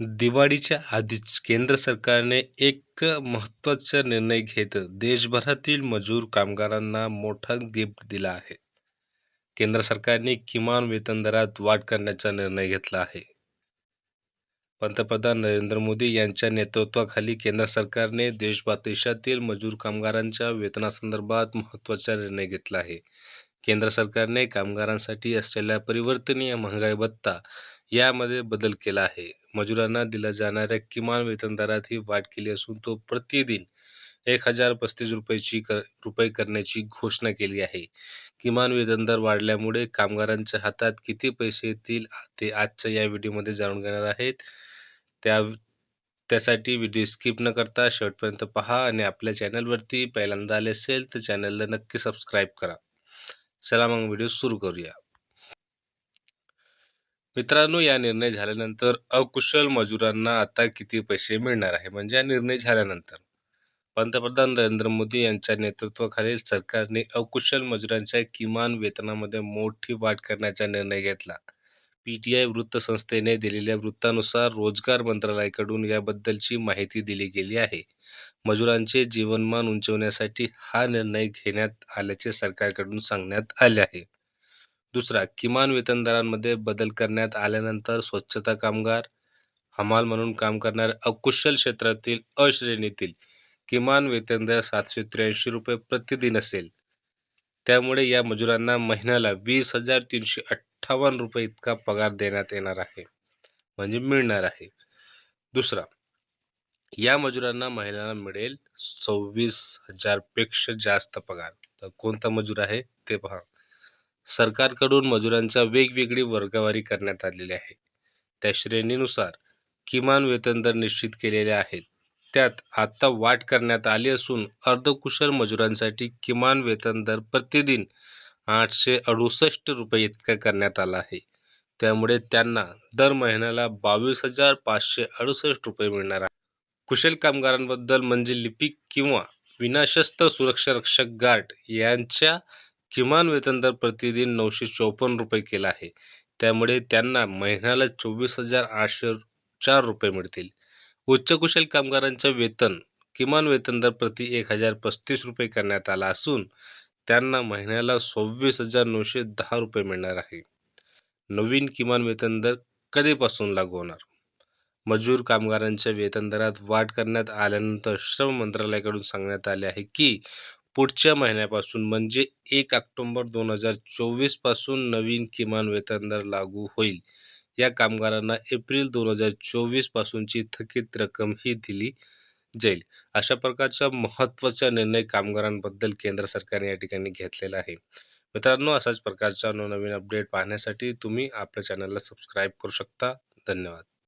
दिवाळीच्या आधीच केंद्र सरकारने एक महत्त्वाचा निर्णय घेत देशभरातील मजूर कामगारांना मोठा गिफ्ट दिला आहे. केंद्र सरकारने किमान वेतन दरात वाढ करण्याचा निर्णय घेतला आहे. पंतप्रधान नरेंद्र मोदी यांच्या नेतृत्वाखाली केंद्र सरकारने देशभर मजूर कामगारांच्या वेतनासंदर्भात महत्त्वाचा निर्णय घेतला आहे. केंद्र सरकारने कामगारांसाठी असलेल्या परिवर्तनीय महागाई भत्ता यामध्ये बदल केला आहे. मजुरांना दिल्या जाणाऱ्या किमान वेतन दरात ही वाढ केली असून तो प्रतिदिन एक हजार पस्तीस रुपयाची कर रुपये करण्याची घोषणा केली आहे. किमान वेतन दर वाढल्यामुळे कामगारांच्या हातात किती पैसे येतील ते आजच्या या व्हिडिओमध्ये जाणून घेणार आहेत. त्या त्यासाठी व्हिडिओ स्किप न करता शेवटपर्यंत पहा आणि आपल्या चॅनलवरती पहिल्यांदा आले असेल तर चॅनलला नक्की सबस्क्राईब करा. चला मग व्हिडिओ सुरू करूया. मित्रांनो या निर्णय झाल्यानंतर अकुशल मजुरांना आता किती पैसे मिळणार आहे? म्हणजे हा निर्णय झाल्यानंतर. पंतप्रधान नरेंद्र मोदी यांच्या नेतृत्वाखालील सरकारने अकुशल मजुरांच्या किमान वेतनामध्ये मोठी वाढ करण्याचा निर्णय घेतला. पीटीआय वृत्तसंस्थेने दिलेल्या वृत्तानुसार रोजगार मंत्रालयाकडून याबद्दलची माहिती दिली गेली आहे. मजुरांचे जीवनमान उंचवण्यासाठी हा निर्णय घेण्यात आल्याचे सरकारकडून सांगण्यात आले आहे. दुसरा किमान वेतन दरांमध्ये बदल करण्यात आल्यानंतर स्वच्छता कामगार हमाल म्हणून काम करणाऱ्या अकुशल क्षेत्रातील अश्रेणीतील किमान वेतन दर सातशे त्र्याऐंशी रुपये प्रतिदिन असेल. त्यामुळे या मजुरांना महिन्याला वीस हजार तीनशे अठ्ठावन्न रुपये इतका पगार देण्यात येणार आहे. म्हणजे मिळणार आहे. दुसरा या मजुरांना महिन्याला मिळेल सव्वीस हजारपेक्षा जास्त पगार. तर कोणता मजूर आहे? ते पहा. सरकारकडून मजुरांच्या वेगवेगळी वर्गवारी करण्यात आलेली आहे. त्या श्रेणीनुसार किमान वेतन दर निश्चित केलेले आहेत. त्यात आत्ता वाट करण्यात आली असून अर्धकुशल मजुरांसाठी किमान वेतन दर प्रतिदिन आठशे अडुसष्ट रुपये इतका करण्यात आला आहे. त्यामुळे त्यांना दर महिन्याला बावीस हजार पाचशे अडुसष्ट रुपये मिळणार आहे. कुशल कामगारांबद्दल म्हणजे लिपिक किंवा विनाशस्त्र सुरक्षा रक्षक गार्ड यांच्या किमान वेतन दर प्रतिदिन नऊशे चौपन्न रुपये केला आहे. त्यामुळे त्यांना महिन्याला चोवीस हजार आठशे चार रुपये मिळतील. उच्चकुशल कामगारांचं वेतन किमान वेतन दर प्रति एक हजार पस्तीस रुपये करण्यात आला असून त्यांना महिन्याला सव्वीस हजार नऊशे दहा रुपये मिळणार आहे. नवीन किमान वेतन दर कधीपासून लागू होणार? मजूर कामगारांच्या वेतन दरात वाढ करण्यात आल्यानंतर श्रम मंत्रालयाकडून सांगण्यात आले आहे की पुढच्या महिन्यापासून म्हणजे एक ऑक्टोंबर दोन हजार चोवीसपासून नवीन किमान वेतन दर लागू होईल. या कामगारांना एप्रिल दोन हजार चोवीसपासूनची थकीत रक्कम ही दिली जाईल. अशा प्रकारचा महत्त्वाचा निर्णय कामगारांबद्दल केंद्र सरकारने या ठिकाणी घेतलेला आहे. मित्रांनो अशाच प्रकारचा नवनवीन अपडेट पाहण्यासाठी तुम्ही आपल्या चॅनलला सबस्क्राईब करू शकता. धन्यवाद.